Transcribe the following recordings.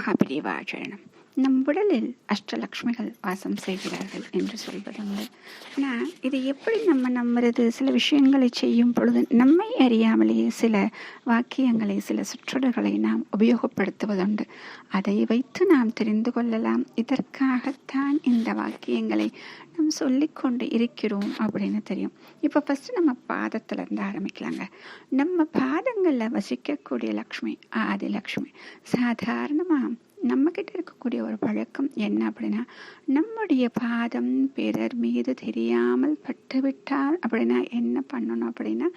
happy Diva, Acharya. நம் உடலில் அஷ்டலக்ஷ்மிகள் வாசம் செய்கிறார்கள் என்று சொல்வதுண்டு. ஆனால் இது எப்படி நம்ம நம்புறது? சில விஷயங்களை செய்யும் பொழுது நம்மை அறியாமலேயே சில வாக்கியங்களை சில சுற்றுலர்களை நாம் உபயோகப்படுத்துவதுண்டு. அதை வைத்து நாம் தெரிந்து கொள்ளலாம். இதற்காகத்தான் இந்த வாக்கியங்களை நாம் சொல்லிக்கொண்டு இருக்கிறோம் அப்படின்னு தெரியும். இப்போ ஃபஸ்ட்டு நம்ம பாதத்திலேருந்து ஆரம்பிக்கலாங்க. நம்ம பாதங்களில் வசிக்கக்கூடிய லக்ஷ்மி ஆதி லக்ஷ்மி. சாதாரணமாக நம்மக்கிட்ட இருக்கக்கூடிய ஒரு பழக்கம் என்ன அப்படின்னா நம்முடைய பாதம் பிறர் மீது தெரியாமல் பட்டுவிட்டால் அப்படின்னா என்ன பண்ணணும் அப்படின்னா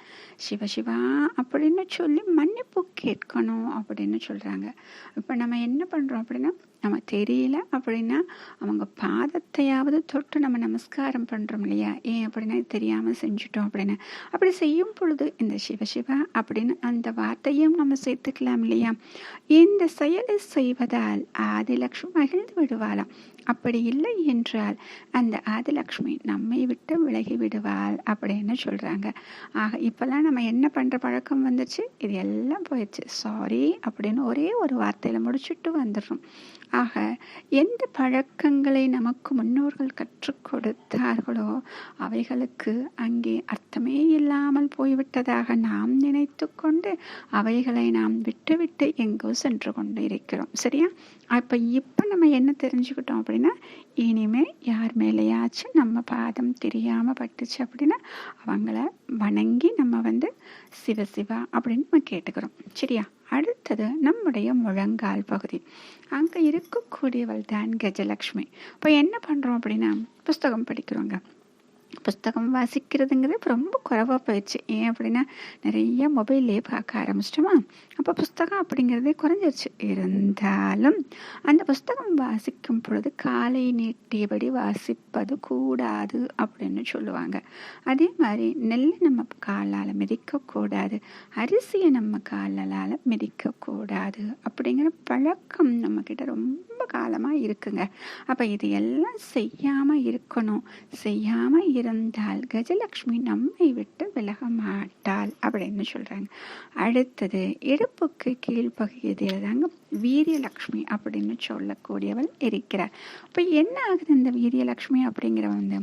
சிவசிவா அப்படின்னு சொல்லி மன்னிப்பு கேட்கணும் அப்படின்னு சொல்கிறாங்க இப்போ நம்ம என்ன பண்ணுறோம் அப்படின்னா நம்ம தெரியல அப்படின்னா அவங்க பாதத்தையாவது தொட்டு நம்ம நமஸ்காரம் பண்ணுறோம் இல்லையா? ஏன் அப்படின்னா இது தெரியாமல் செஞ்சுட்டோம் அப்படின்னு. அப்படி செய்யும் பொழுது இந்த சிவசிவா அப்படின்னு அந்த வார்த்தையும் நம்ம சேர்த்துக்கலாம் இல்லையா? இந்த செயலை செய்வதால் ஆதிலக்ஷ்மி மகிழ்ந்து விடுவாளாம். அப்படி இல்லை என்றால் அந்த ஆதிலக்ஷ்மி நம்மை விட்டு விலகி விடுவாள் அப்படின்னு சொல்கிறாங்க ஆக இப்போல்லாம் நம்ம என்ன பண்ணுற பழக்கம் வந்துச்சு? இது எல்லாம் போயிடுச்சு. சாரி அப்படின்னு ஒரே ஒரு வார்த்தையில் முடிச்சுட்டு வந்துடுறோம். ஆக எந்த பழக்கங்களை நமக்கு முன்னோர்கள் கற்றுக் கொடுத்தார்களோ அவைகளுக்கு அங்கே அர்த்தமே இல்லாமல் போய்விட்டதாக நாம் நினைத்து கொண்டு அவைகளை நாம் விட்டுவிட்டு எங்கோ சென்று கொண்டு இருக்கிறோம் சரியா? அப்போ இப்போ நம்ம என்ன தெரிஞ்சுக்கிட்டோம் அப்படின்னா இனிமே யார் மேலேயாச்சும் நம்ம பாதம் தெரியாமல் பட்டுச்சு அப்படின்னா அவங்கள வணங்கி நம்ம வந்து சிவ சிவா அப்படின்னு நம்ம கேட்டுக்கிறோம். சரியா? அடுத்தது நம்முடைய முழங்கால் பகுதி. அங்கே இருக்கக்கூடியவள் தான் கஜலக்ஷ்மி. இப்போ என்ன பண்ணுறோம் அப்படின்னா புஸ்தகம் படிக்கிறோங்க. புஸ்தகம் வாசிக்கிறதுங்கிறது இப்போ ரொம்ப குறைவாக போயிடுச்சு. ஏன் அப்படின்னா நிறைய மொபைல்லே பார்க்க ஆரம்பிச்சிட்டோமா? அப்போ புஸ்தகம் அப்படிங்கிறதே குறைஞ்சிருச்சு. இருந்தாலும் அந்த புஸ்தகம் வாசிக்கும் பொழுது காலை நீட்டியபடி வாசிப்பது கூடாது அப்படின்னு சொல்லுவாங்க. அதே மாதிரி நெல்லை நம்ம காலால் மிதிக்கக்கூடாது. அரிசியை நம்ம காலால் மிதிக்கக்கூடாது அப்படிங்கிற பழக்கம் நம்மக்கிட்ட ரொம்ப காலமாக இருக்குங்க. அப்போ இது எல்லாம் செய்யாமல் இருக்கணும். செய்யாமல் இருந்தால் கஜலக்ஷ்மி நம்மை விட்டு விலக மாட்டாள் அப்படின்னு சொல்கிறாங்க அடுத்தது இடுப்புக்கு கீழ்ப்பகுதியில் தாங்க வீரியலக்ஷ்மி அப்படின்னு சொல்லக்கூடியவள் இருக்கிறார். இப்போ என்ன ஆகுது இந்த வீரியலக்ஷ்மி அப்படிங்கிற வந்து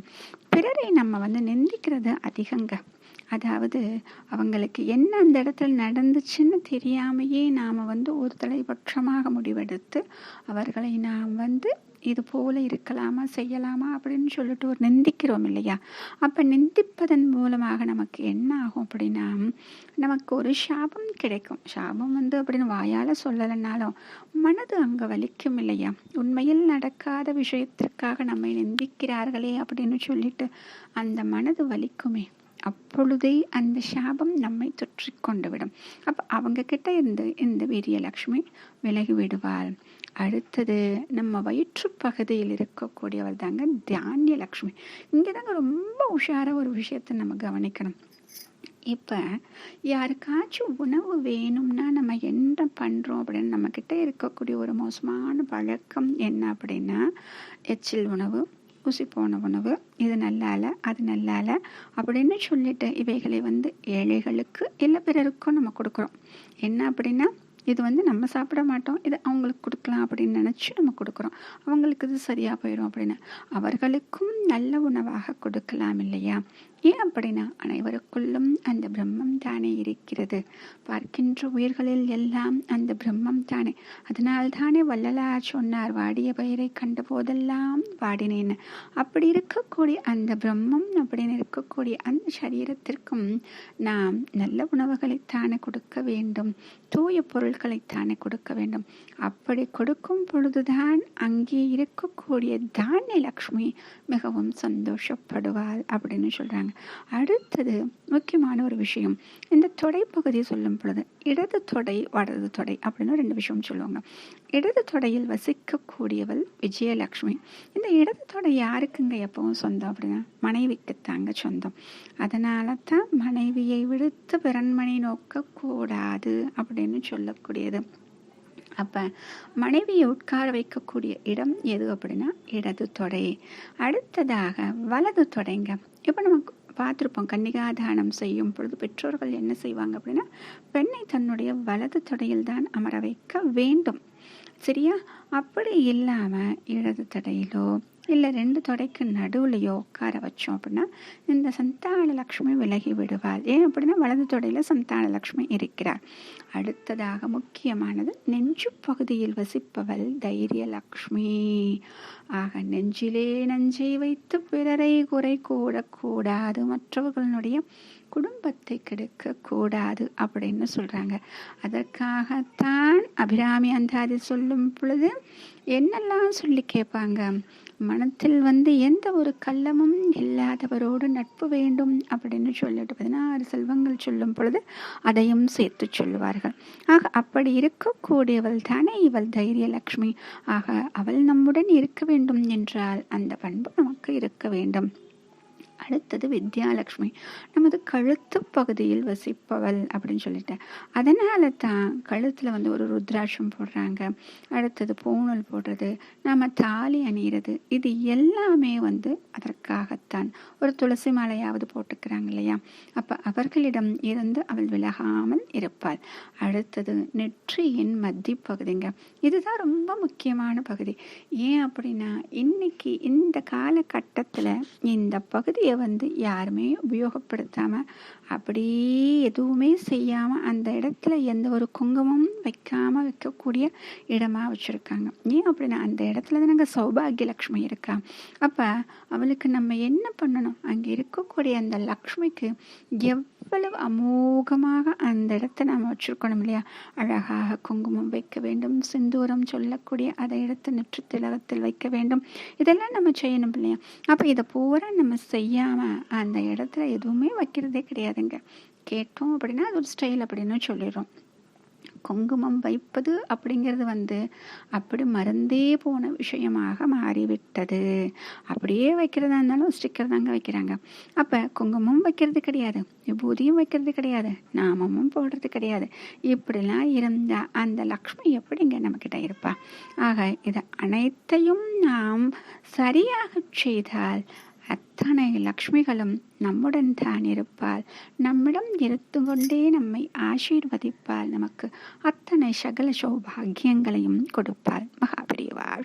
பிறரை நம்ம வந்து நிந்திக்கிறது அதிகங்க. அதாவது அவங்களுக்கு என்ன அந்த இடத்துல நடந்துச்சுன்னு தெரியாமையே நாம் வந்து ஒரு தலைபட்சமாக முடிவெடுத்து அவர்களை நாம் வந்து இது போல இருக்கலாமா செய்யலாமா அப்படின்னு சொல்லிட்டு ஒரு நிந்திக்கிறோம் இல்லையா? அப்போ நிந்திப்பதன் மூலமாக நமக்கு என்ன ஆகும் அப்படின்னா நமக்கு ஒரு சாபம் கிடைக்கும். சாபம் வந்து அப்படின்னு வாயால் சொல்லலைனாலும் மனது அங்கே வலிக்கும் இல்லையா? உண்மையில் நடக்காத விஷயத்திற்காக நம்மை நிந்திக்கிறார்களே அப்படின்னு சொல்லிட்டு அந்த மனது வலிக்குமே. அப்பொழுதே அந்த சாபம் நம்மை தொற்றி கொண்டு விடும். அப்போ அவங்க கிட்ட இருந்து இந்த வீரியலக்ஷ்மி விலகி விடுவாள். அடுத்தது நம்ம வயிற்று பகுதியில் இருக்கக்கூடியவள் தாங்க தானிய லக்ஷ்மி இங்கே தாங்க ரொம்ப உஷாராக ஒரு விஷயத்தை நம்ம கவனிக்கணும். இப்போ யாருக்காச்சும் உணவு வேணும்னா நம்ம என்ன பண்ணுறோம் அப்படின்னு நம்மக்கிட்ட இருக்கக்கூடிய ஒரு மோசமான பழக்கம் என்ன அப்படின்னா எச்சில் உணவு ஊசி போன உணவு இது நல்லால அது நல்லால அப்படின்னு சொல்லிட்டு இவைகளை வந்து ஏழைகளுக்கு இல்லை பிறருக்கும் நம்ம கொடுக்குறோம். என்ன அப்படின்னா இது வந்து நம்ம சாப்பிட மாட்டோம். இது அவங்களுக்கு கொடுக்கலாம் அப்படின்னு நினச்சி நம்ம கொடுக்குறோம். அவங்களுக்கு இது சரியாக போயிடும் அப்படின்னு. அவர்களுக்கும் நல்ல உணவாக கொடுக்கலாம் இல்லையா? ஏன் அப்படின்னா அனைவருக்குள்ளும் அந்த பிரம்மம் தானே இருக்கிறது. பார்க்கின்ற உயிர்களில் எல்லாம் அந்த பிரம்மம் தானே. அதனால் தானே வள்ளலார் சொன்னார் வாடிய பயிரை கண்ட போதெல்லாம் வாடினேன்னு. அப்படி இருக்கக்கூடிய அந்த பிரம்மம் அப்படின்னு இருக்கக்கூடிய அந்த சரீரத்திற்கும் நாம் நல்ல உணவுகளைத்தானே கொடுக்க வேண்டும். தூய பொருட்களைத்தானே கொடுக்க வேண்டும். அப்படி கொடுக்கும் பொழுதுதான் அங்கே இருக்கக்கூடிய தானிய லக்ஷ்மி மிக மிகவும் சந்தோஷப்படுவாள் அப்படின்னு சொல்கிறாங்க அடுத்தது முக்கியமான ஒரு விஷயம். இந்த தொடை பகுதி சொல்லும் பொழுது இடது தொடை வடது தொடை அப்படின்னு ரெண்டு விஷயம் சொல்லுவாங்க. இடது தொடையில் வசிக்கக்கூடியவள் விஜயலக்ஷ்மி இந்த இடது தொடை யாருக்குங்க எப்பவும் சொந்தம் அப்படின்னா? மனைவிக்கு தாங்க சொந்தம். அதனால தான் மனைவியை விடுத்து பிறன்மனை நோக்கக்கூடாது அப்படின்னு சொல்லக்கூடியது. அப்போ மனைவியை உட்கார வைக்கக்கூடிய இடம் எது அப்படின்னா இடது தொடை. அடுத்ததாக வலது தொடைங்க. இப்போ நம்ம பார்த்துருப்போம் கன்னிகாதானம் செய்யும் பொழுது பெற்றோர்கள் என்ன செய்வாங்க அப்படின்னா பெண்ணை தன்னுடைய வலது தொடையில் தான் அமர வைக்க வேண்டும். சரியா? அப்படி இல்லாமல் இடது தடையிலோ இல்லை ரெண்டு தொடைக்கு நடுவுலையோ உட்கார வச்சோம் அப்படின்னா இந்த சந்தான லக்ஷ்மி விலகி விடுவாள். ஏன் அப்படின்னா வலது தொடையில் சந்தான லக்ஷ்மி இருக்கிறார். அடுத்ததாக முக்கியமானது நெஞ்சு பகுதியில் வசிப்பவள் தைரிய லக்ஷ்மி. ஆக நெஞ்சிலே நஞ்சை வைத்து பிறரை குறை கூடக்கூடாது. மற்றவர்களுடைய குடும்பத்தை கெடுக்க கூடாது அப்படின்னு சொல்கிறாங்க அதற்காகத்தான் அபிராமி அந்தாதி சொல்லும் பொழுது என்னெல்லாம் சொல்லி கேட்பாங்க? மனத்தில் வந்து எந்த ஒரு கள்ளமும் இல்லாதவரோடு நட்பு வேண்டும் அப்படின்னு சொல்லிட்டு பதினாறு செல்வங்கள் சொல்லும் பொழுது அதையும் சேர்த்து சொல்லுவார்கள். ஆக அப்படி இருக்கக்கூடியவள் தானே இவள் தைரியலக்ஷ்மி. ஆக அவள் நம்முடன் இருக்க வேண்டும் என்றால் அந்த பண்பு நமக்கு இருக்க வேண்டும். அடுத்தது வித்யாலக்ஷ்மி. நமது கழுத்து பகுதியில் வசிப்பவள் அப்படின்னு சொல்லிட்டேன் அதனால தான் கழுத்தில் வந்து ஒரு ருத்ராட்சம் போடுறாங்க. அடுத்தது பூணல் போடுறது. நம்ம தாலி அணிகிறது இது எல்லாமே வந்து அதற்காகத்தான். ஒரு துளசி மாலையாவது போட்டுக்கிறாங்க இல்லையா? அப்போ அவர்களிடம் இருந்து அவள் விலகாமல் இருப்பாள். அடுத்தது நெற்றியின் மத்தி பகுதிங்க இதுதான் ரொம்ப முக்கியமான பகுதி. ஏன் அப்படின்னா இன்னைக்கு இந்த காலகட்டத்தில் இந்த பகுதியை வந்து யாருமே உபயோகப்படுத்தாமல் அப்படியே எதுவுமே செய்யாமல் அந்த இடத்துல எந்த ஒரு குங்குமம் வைக்காமல் வைக்கக்கூடிய இடமா வச்சுருக்காங்க. ஏன் அப்படின்னா அந்த இடத்துல தான் நாங்கள் சௌபாகிய லக்ஷ்மி இருக்கா? அப்போ அவளுக்கு நம்ம என்ன பண்ணணும்? அங்கே இருக்கக்கூடிய அந்த லக்ஷ்மிக்கு எவ் எவ்வளவு அமோகமாக அந்த இடத்த நாம் வச்சுருக்கணும் இல்லையா? அழகாக குங்குமம் வைக்க வேண்டும் சிந்தூரம் சொல்லக்கூடிய அதை எடுத்து நெற்று திலகத்தில் வைக்க வேண்டும். இதெல்லாம் நம்ம செய்யணும் இல்லையா? அப்போ இதை பூரா நம்ம செய்யாமல் அந்த இடத்துல எதுவுமே வைக்கிறதே கிடையாதுங்க. கேட்டோம் அப்படின்னா அது ஒரு ஸ்டைல் அப்படின்னு சொல்லிடுறோம். குங்குமம் வைப்பது அப்படிங்கிறது வந்து அப்படி மறந்தே போன விஷயமாக மாறிவிட்டது. அப்படியே வைக்கிறதா இருந்தாலும் ஸ்டிக்கர் தாங்க வைக்கிறாங்க. அப்போ குங்குமம் வைக்கிறது கிடையாது விபூதியும் வைக்கிறது கிடையாது நாமமும் போடுறது கிடையாது. இப்படிலாம் இருந்தால் அந்த லக்ஷ்மி எப்படிங்க நம்மக்கிட்ட இருப்பா? ஆக இதை அனைத்தையும் நாம் சரியாக செய்தால் அத்தனை லக்ஷ்மிகளும் நம்முடன் தான் இருப்பாள். நம்மிடம் இருந்து கொண்டே நம்மை ஆசீர்வதிப்பாள். நமக்கு அத்தனை சகல சௌபாகியங்களையும் கொடுப்பாள். மகாபெரியவா